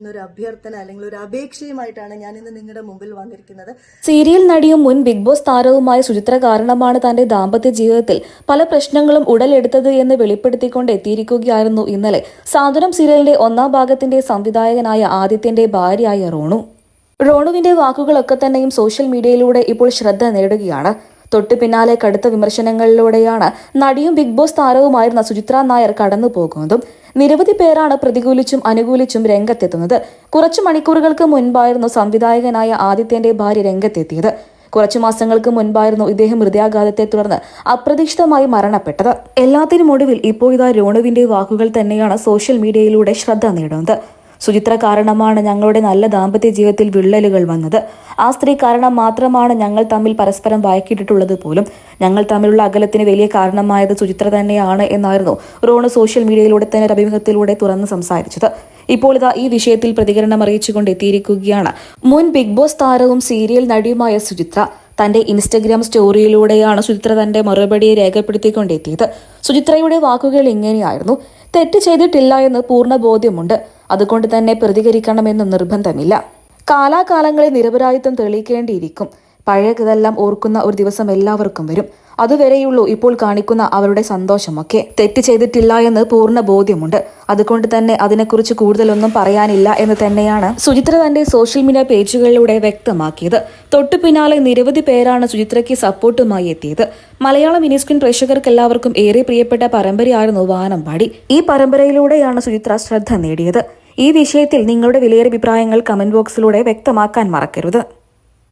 എന്നൊരു അഭ്യർത്ഥന അല്ലെങ്കിൽ ഒരു അപേക്ഷയുമായിട്ടാണ് ഞാൻ ഇന്ന് നിങ്ങളുടെ മുമ്പിൽ വന്നിരിക്കുന്നത്. സീരിയൽ നടിയും മുൻ ബിഗ് ബോസ് താരവുമായ സുചിത്ര കാരണമാണ് തന്റെ ദാമ്പത്യ ജീവിതത്തിൽ പല പ്രശ്നങ്ങളും ഉടലെടുത്തത് എന്ന് വെളിപ്പെടുത്തിക്കൊണ്ട് എത്തിയിരിക്കുകയായിരുന്നു ഇന്നലെ. സാന്ത്വനം സീരിയലിന്റെ ഒന്നാം ഭാഗത്തിന്റെ സംവിധായകനായ ആദിത്യന്റെ ഭാര്യയായ റോണു. റോണുവിന്റെ വാക്കുകളൊക്കെ തന്നെയും സോഷ്യൽ മീഡിയയിലൂടെ ഇപ്പോൾ ശ്രദ്ധ നേടുകയാണ് തൊട്ടു പിന്നാലെ കടുത്ത വിമർശനങ്ങളിലൂടെയാണ് നടിയും ബിഗ് ബോസ് താരവുമായിരുന്ന സുചിത്ര നായർ കടന്നു പോകുന്നതും നിരവധി പേരാണ് പ്രതികൂലിച്ചും അനുകൂലിച്ചും രംഗത്തെത്തുന്നത്. കുറച്ചു മണിക്കൂറുകൾക്ക് മുൻപായിരുന്നു സംവിധായകനായ ആദിത്യന്റെ ഭാര്യ രംഗത്തെത്തിയത്. കുറച്ചു മാസങ്ങൾക്ക് മുൻപായിരുന്നു ഇദ്ദേഹം ഹൃദയാഘാതത്തെ തുടർന്ന് അപ്രതീക്ഷിതമായി മരണപ്പെട്ടത്. എല്ലാത്തിനും ഒടുവിൽ ഇപ്പോൾ ഇതാ രോണുവിന്റെ വാക്കുകൾ തന്നെയാണ് സോഷ്യൽ മീഡിയയിലൂടെ ശ്രദ്ധ നേടുന്നത്. സുചിത്ര കാരണമാണ് ഞങ്ങളുടെ നല്ല ദാമ്പത്യ ജീവിതത്തിൽ വിള്ളലുകൾ വന്നത്. ആ സ്ത്രീ കാരണം മാത്രമാണ് ഞങ്ങൾ തമ്മിൽ പരസ്പരം വായിക്കിട്ടിട്ടുള്ളത് പോലും. ഞങ്ങൾ തമ്മിലുള്ള അകലത്തിന് വലിയ കാരണമായത് സുചിത്ര തന്നെയാണ് എന്നായിരുന്നു റോണ് സോഷ്യൽ മീഡിയയിലൂടെ തന്നെ അഭിമുഖത്തിലൂടെ തുറന്ന് സംസാരിച്ചത്. ഇപ്പോൾ ഇതാ ഈ വിഷയത്തിൽ പ്രതികരണം അറിയിച്ചുകൊണ്ട് എത്തിയിരിക്കുകയാണ്. മുൻ ബിഗ് ബോസ് താരവും സീരിയൽ നടിയുമായ സുചിത്ര തന്റെ ഇൻസ്റ്റഗ്രാം സ്റ്റോറിയിലൂടെയാണ് സുചിത്ര തന്റെ മറുപടി രേഖപ്പെടുത്തിക്കൊണ്ടെത്തിയത്. സുചിത്രയുടെ വാക്കുകൾ ഇങ്ങനെയായിരുന്നു. തെറ്റ് ചെയ്തിട്ടില്ല എന്ന് പൂർണ ബോധ്യമുണ്ട്. അതുകൊണ്ട് തന്നെ പ്രതികരിക്കണമെന്ന് നിർബന്ധമില്ല. കാലാകാലങ്ങളിൽ നിരപരാധിത്വം തെളിയിക്കേണ്ടിയിരിക്കും. പഴയതെല്ലാം ഓർക്കുന്ന ഒരു ദിവസം എല്ലാവർക്കും വരും. അതുവരെയുള്ളൂ ഇപ്പോൾ കാണിക്കുന്ന അവരുടെ സന്തോഷമൊക്കെ. തെറ്റ് ചെയ്തിട്ടില്ല എന്ന് പൂർണ ബോധ്യമുണ്ട്. അതുകൊണ്ട് തന്നെ അതിനെക്കുറിച്ച് കൂടുതലൊന്നും പറയാനില്ല എന്ന് തന്നെയാണ് സുചിത്ര തന്റെ സോഷ്യൽ മീഡിയ പേജുകളിലൂടെ വ്യക്തമാക്കിയത്. തൊട്ടു പിന്നാലെ നിരവധി പേരാണ് സുചിത്രയ്ക്ക് സപ്പോർട്ടുമായി എത്തിയത്. മലയാള മിനിസ്ക്രീൻ പ്രേക്ഷകർക്ക് എല്ലാവർക്കും ഏറെ പ്രിയപ്പെട്ട പരമ്പരയായിരുന്നു വാനമ്പാടി. ഈ പരമ്പരയിലൂടെയാണ് സുചിത്ര ശ്രദ്ധ നേടിയത്. ഈ വിഷയത്തിൽ നിങ്ങളുടെ വിലയേറിയ അഭിപ്രായങ്ങൾ കമന്റ് ബോക്സിലൂടെ വ്യക്തമാക്കാൻ മറക്കരുത്.